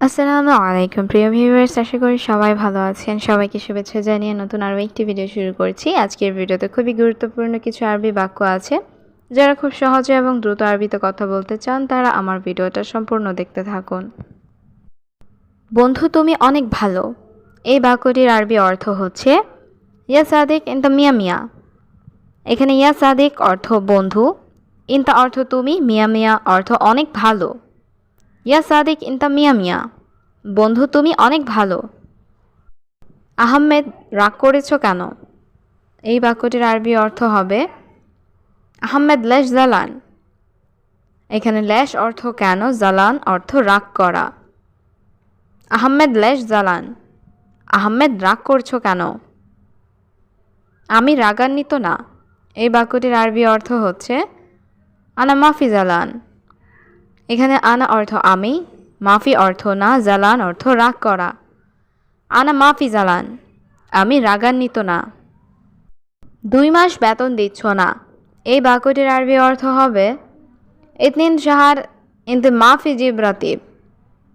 আসসালামু আলাইকুম, প্রিয় ভিউয়ার্স আশা করি সবাই ভালো আছেন। সবাইকে শুভেচ্ছা জানিয়ে নতুন আরও একটি ভিডিও শুরু করছি। আজকের ভিডিওতে খুবই গুরুত্বপূর্ণ কিছু আরবি বাক্য আছে। যারা খুব সহজে এবং দ্রুত আরবিতে কথা বলতে চান, তারা আমার ভিডিওটা সম্পূর্ণ দেখতে থাকুন। বন্ধু, তুমি অনেক ভালো। এই বাক্যটির আরবি অর্থ হচ্ছে, ইয়া সাদেক ইন দ্য মিয়া মিয়া। এখানে ইয়া সাদেক অর্থ বন্ধু। ইনতা অর্থ তুমি, মিয়া মিয়া অর্থ অনেক ভালো। ইয়া সাদিক ইনতা মিয়া মিয়া। বন্ধু, তুমি অনেক ভালো। আহমেদ, রাগ করেছ কেন? এই বাক্যটির আরবি অর্থ হবে, আহমেদ, লেশ জালান। এখানে লেশ অর্থ কেন? জালান অর্থ রাগ করা। আহমেদ, লেশ জালান। আহমেদ, রাগ করছ কেন? আমি রাগান্বিত না। এই বাক্যটির আরবি অর্থ হচ্ছে, আনা মাফি জালান। এখানে আনা অর্থ আমি, মাফি অর্থ না, জালান অর্থ রাগ করা। আনা মাফি জালান, আমি রাগান্বিত না। দুই মাস বেতন দিচ্ছ না, এই বাক্যটির আরবি অর্থ হবে, ইতনিন সাহার ইন্তে মাফি জিব রাতিব।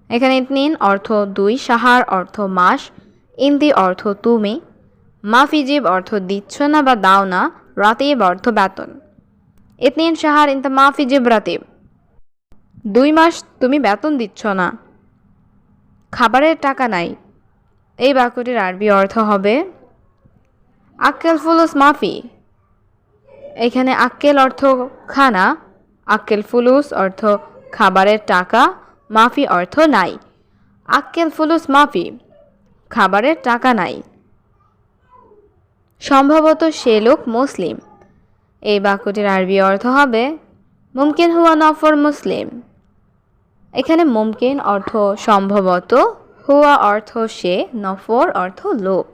এখানে ইতনিন অর্থ দুই সাহার অর্থ মাস, ইন্তি অর্থ তুমি, মাফি জিব অর্থ দিচ্ছ না বা দাও না, রাতিব অর্থ বেতন। ইতনিন সাহার ইন্তে মাফি জিব রাতিব। দুই মাস তুমি বেতন দিচ্ছ না। খাবারের টাকা নাই। এই বাক্যটির আরবি অর্থ হবে, আক্কেল ফুলুস মাফি। এখানে আক্কেল অর্থ খানা, আক্কেল ফুলুস অর্থ খাবারের টাকা, মাফি অর্থ নাই। আক্কেল ফুলুস মাফি, খাবারের টাকা নাই। সম্ভবত সে লোক মুসলিম। এই বাক্যটির আরবি অর্থ হবে, মুমকিন হুয়া নফর মুসলিম। এখানে মুমকিন অর্থ সম্ভবত, হুয়া অর্থ সে, নফর অর্থ লোক।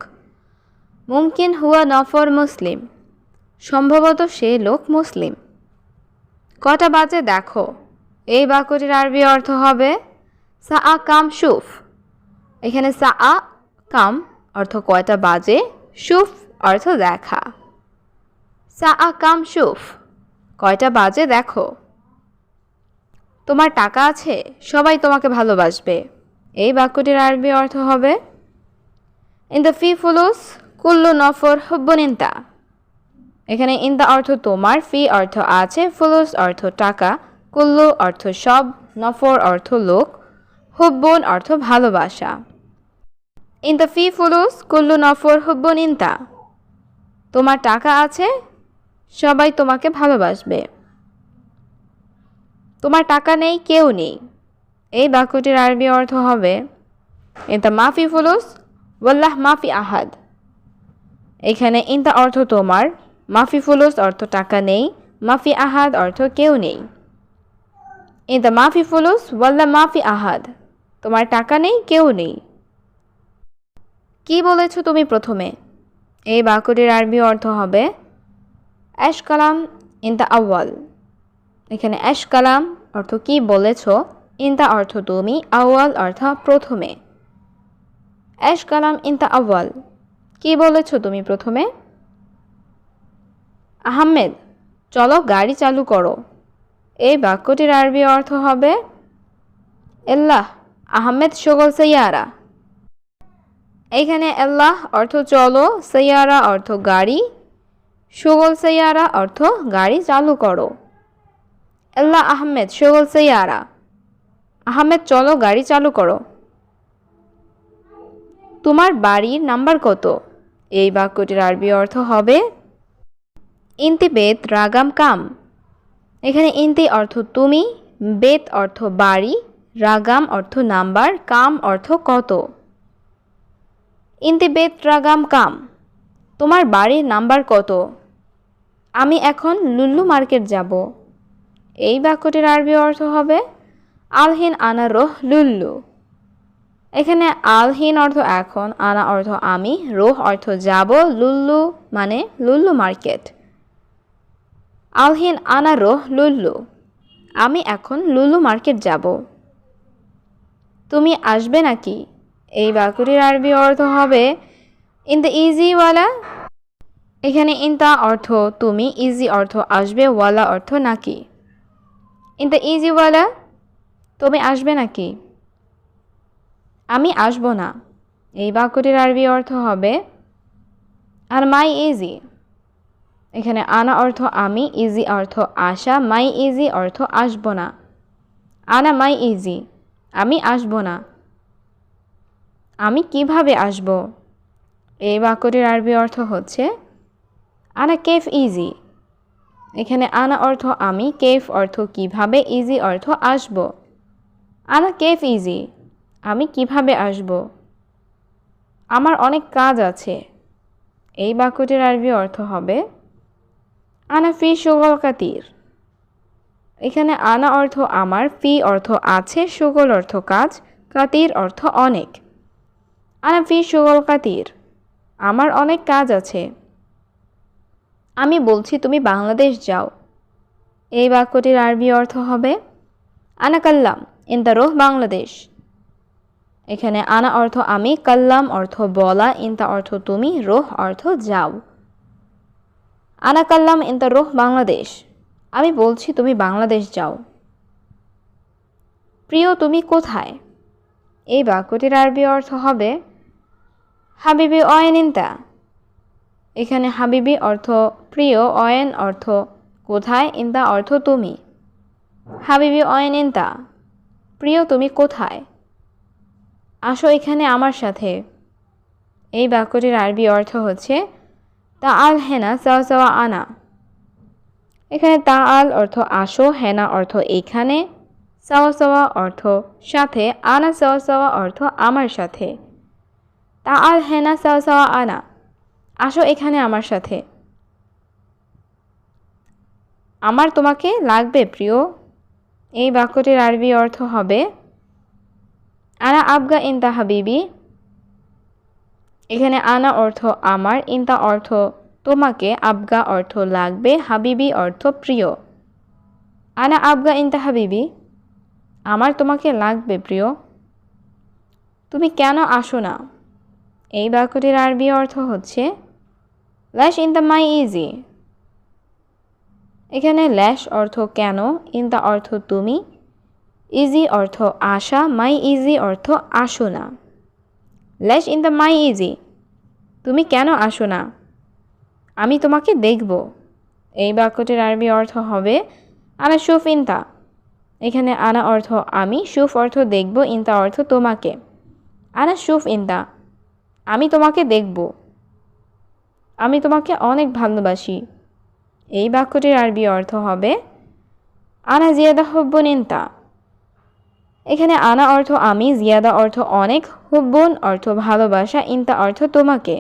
মুমকিন, হুয়া, নফর, মুসলিম। সম্ভবত সে লোক মুসলিম। কটা বাজে দেখো। এই বাক্যটির আরবি অর্থ হবে সা আ কাম সুফ এখানে সা আ কাম অর্থ কয়টা বাজে সুফ অর্থ দেখা। সা আ কাম সুফ কয়টা বাজে দেখো। তোমার টাকা আছে? সবাই তোমাকে ভালোবাসবে। এই বাক্যটির আরবি অর্থ হবে ইন দ্য ফি ফুলুস কুল্লু নফর হব্বনিন্তা এখানে ইন দ্য অর্থ তোমার ফি অর্থ আছে ফুলুস অর্থ টাকা কুল্লু অর্থ সব নফর অর্থ লোক হুব্বন অর্থ ভালোবাসা। ইন দ্য ফি ফুলুস কুল্লু নফর হুব্বনিন্তা তোমার টাকা আছে, সবাই তোমাকে ভালোবাসবে। তোমার টাকা নেই, কেউ নেই। এই বাক্যটির আরবি অর্থ হবে, ইনতা মাফি ফুলুস, ওয়াল্লাহ মাফি আহাদ। এখানে ইনতা অর্থ তোমার, মাফি ফুলুস অর্থ টাকা নেই, মাফি আহাদ অর্থ কেউ নেই। ইনতা মাফি ফুলুস, ওয়াল্লাহ মাফি আহাদ, তোমার টাকা নেই, কেউ নেই। কি বলেছ তুমি প্রথমে? এই বাক্যটির আরবি অর্থ হবে অ্যাশ কালাম ইনতা আউয়াল। এখানে অ্যাশ কালাম অর্থ কি বলেছ? ইনতা অর্থ তুমি আউয়াল অর্থ প্রথমে। অ্যাশ কালাম ইনতা আউয়াল কি বলেছ তুমি প্রথমে? আহমেদ, চলো গাড়ি চালু করো। এই বাক্যটির আরবি অর্থ হবে, এল্লাহ, আহমেদ সগল সৈয়ারা। এখানে আল্লাহ অর্থ চলো, সৈয়ারা অর্থ গাড়ি, সুগল সৈয়ারা অর্থ গাড়ি চালু করো। আল্লাহ আহমেদ সুগল সৈয়ারা আহমেদ, চলো গাড়ি চালু করো। তোমার বাড়ির নাম্বার কত? এই বাক্যটির আরবি অর্থ হবে ইন্তি বেত রাগাম কাম। এখানে ইন্তি অর্থ তুমি, বেত অর্থ বাড়ি, রাগাম অর্থ নাম্বার, কাম অর্থ কত? ইন্তি বেত রাগাম কাম। তোমার বাড়ির নাম্বার কত? আমি এখন লুল্লু মার্কেট যাব। এই বাক্যটির আরবি অর্থ হবে আলহিন আনা রোহ লুল্লু। এখানে আলহিন অর্থ এখন, আনা অর্থ আমি, রোহ অর্থ যাব, লুল্লু মানে লুল্লু মার্কেট। আলহিন আনা রোহ লুল্লু, আমি এখন লুল্লু মার্কেট যাব। তুমি আসবে নাকি? এই বাক্যটির আরবি অর্থ হবে ইন দ্য ইজি ওয়ালা। এখানে ইনতা অর্থ তুমি, ইজি অর্থ আসবে, ওয়ালা অর্থ নাকি। ইন দ্য ইজিওয়ালা তুমি আসবে নাকি? আমি আসব না। এই বাক্যটির আরবি অর্থ হবে, আর মাই ইজি এখানে আনা অর্থ আমি ইজি অর্থ আসা মাই ইজি অর্থ আসব না। আনা মাই ইজি আমি আসব না। আমি কীভাবে আসব? এই বাক্যটির আরবি অর্থ হচ্ছে, আনা কেফ ইজি। এখানে আনা অর্থ আমি, কেফ অর্থ কীভাবে, ইজি অর্থ আসব। আনা কেফ ইজি, আমি কীভাবে আসব? আমার অনেক কাজ আছে। এই বাক্যটির আরবি অর্থ হবে, আনা ফি সুগল কাতির। এখানে আনা অর্থ আমার, ফি অর্থ আছে, সুগল অর্থ কাজ, কাতির অর্থ অনেক। আনা ফি সুগল কাতির, আমার অনেক কাজ আছে। আমি বলছি, তুমি বাংলাদেশ যাও। এই বাক্যটির আরবি অর্থ হবে, আনা কাল্লাম ইন দ্য রোহ বাংলাদেশ। এখানে আনা অর্থ, আমি কাল্লাম অর্থ, বলা ইনতা অর্থ, তুমি রোহ অর্থ, যাও। আনা কাল্লাম ইন দ্য রোহ বাংলাদেশ। আমি বলছি, তুমি বাংলাদেশ যাও। প্রিয়, তুমি কোথায়? এই বাক্যটির আরবি অর্থ হবে, হাবিবি অয়েন ইনতা এখানে হাবিবি অর্থ প্রিয়, অয়েন অর্থ কোথায়? ইনতা অর্থ তুমি। হাবিবি, অয়েন ইনতা। প্রিয়, তুমি কোথায়? আসো এখানে আমার সাথে। এই বাক্যটির আরবি অর্থ হচ্ছে, তা আল হেনা সাওয়া সাওয়া আনা। এখানে তা আল অর্থ আসো, হেনা অর্থ এখানে। সাওয়া অর্থ সাথে, আনা সাওয়া সাওয়া অর্থ আমার সাথে। তা আল হেনা সাওয়া সাওয়া আনা। আসো এখানে আমার সাথে। আমার তোমাকে লাগবে, প্রিয়। এই বাক্যটির আরবি অর্থ হবে, আনা আবগা ইনতা হাবিবি। এখানে আনা অর্থ আমার ইনতা অর্থ তোমাকে আবগা অর্থ লাগবে হাবিবি অর্থ প্রিয়। আনা আবগা ইনতা হাবিবি? আমার তোমাকে লাগবে, প্রিয়। তুমি কেন আসো না? এই বাক্যটির আরবি অর্থ হচ্ছে ল্যাশ ইন দ্য মাই ইজি এখানে ল্যাশ অর্থ কেন? ইন দ্য অর্থ তুমি। ইজি অর্থ আশা। মাই ইজি অর্থ আসো না ল্যাশ ইন দ্য মাই ইজি তুমি কেন আসো না আমি তোমাকে দেখব। এই বাক্যটির আরবি অর্থ হবে, আনা সুফ ইনতা এখানে আনা অর্থ আমি, সুফ অর্থ দেখব ইনতা অর্থ তোমাকে। আনা সুফ ইনতা আমি তোমাকে দেখব। আমি তোমাকে অনেক ভালোবাসি। এই বাক্যটির আরবি অর্থ হবে, আনা জিয়াদা হব্বন ইনতা। এখানে আনা অর্থ আমি জিয়াদা অর্থ অনেক হুব্বন অর্থ ভালোবাসা ইনতা অর্থ তোমাকে।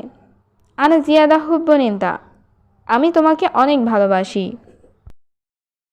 আনা জিয়াদা হুব্বন ইনতা। আমি তোমাকে অনেক ভালোবাসি।